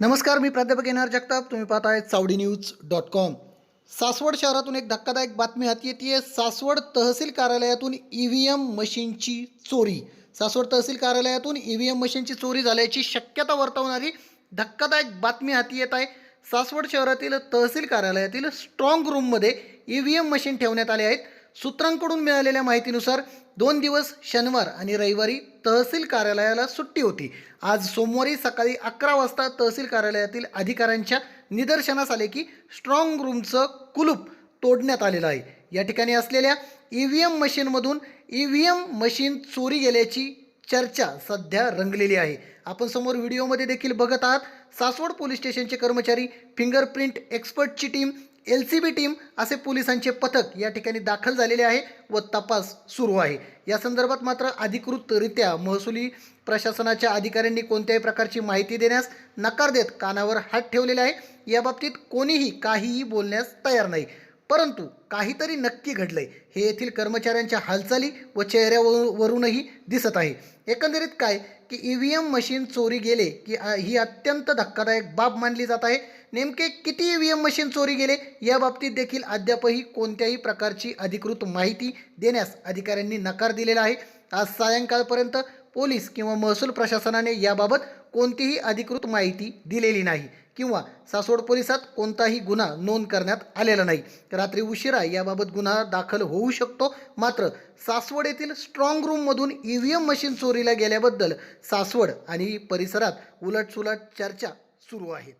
नमस्कार मी प्राध्यापक N R Jagtap. तुम्ही पाहत आहे Chavdi news dot com. Saswad शहरातून एक धक्कादायक बातमी हाती येते सासवड तहसील कार्यालयातून ई व्ही एम मशीनची चोरी. सासवड तहसील कार्यालयातून ई व्ही एम मशीनची चोरी झाल्याची शक्यता वर्तवणारी धक्कादायक बातमी हाती येत आहे. सासवड शहरातील तहसील कार्यालयातील स्ट्रॉंग रूममध्ये ई व्ही एम मशीन ठेवण्यात आले आहेत. सूत्रांकडून मिळालेल्या माहितीनुसार दोन दिवस शनिवार आणि रविवारी तहसील कार्यालयाला सुट्टी होती. आज सोमवारी सकाळी अकरा वाजता तहसील कार्यालयातील अधिकाऱ्यांच्या निदर्शनास आले की स्ट्रॉंग रूमचं कुलूप तोडण्यात आलेलं आहे. या ठिकाणी असलेल्या ई व्ही एम मशीनमधून ई व्ही एम मशीन चोरी गेल्याची चर्चा सध्या रंगलेली आहे. आपण समोर व्हिडिओमध्ये देखील बघत आहात. सासवड पोलीस स्टेशनचे कर्मचारी fingerprint एक्सपर्टची team L C B team असे पोलिसांचे पथक या ठिकाणी दाखल झालेले आहे व तपास सुरू आहे. या संदर्भात मात्र अधिकृतरित्या महसुली प्रशासनाच्या अधिकाऱ्यांनी कोणत्याही प्रकारची माहिती देण्यास नकार देत कानावर हात ठेवलेला आहे. याबाबतीत कोणीही काहीही बोलण्यास तयार नाही. परंतु काहीतरी नक्की घडलंय. हे येथील कर्मचाऱ्यांच्या हालचाली व चेहऱ्यावरूनही दिसत आहे. एकंदरीत काय की ई व्ही एम मशीन चोरी गेले की ही अत्यंत धक्कादायक बाब मानली जात आहे. नेमके किती ई व्ही एम मशीन चोरी गेले या बाबतीत देखील अद्यापही कोणत्याही प्रकारची अधिकृत माहिती देण्यास अधिकाऱ्यांनी नकार दिलेला आहे. आज सायंकाळपर्यंत पोलीस किंवा महसूल प्रशासनाने याबाबत कोणतीही अधिकृत माहिती दिलेली नाही किंवा सासवड पोलिसात कोणताही गुन्हा नोंद करण्यात आलेला नाही. रात्री उशिरा याबाबत गुन्हा दाखल होऊ शकतो. मात्र सासवड येथील स्ट्रॉंग रूममधून ई व्ही एम मशीन चोरीला गेल्याबद्दल सासवड आणि परिसरात उलटसुलट चर्चा सुरू आहेत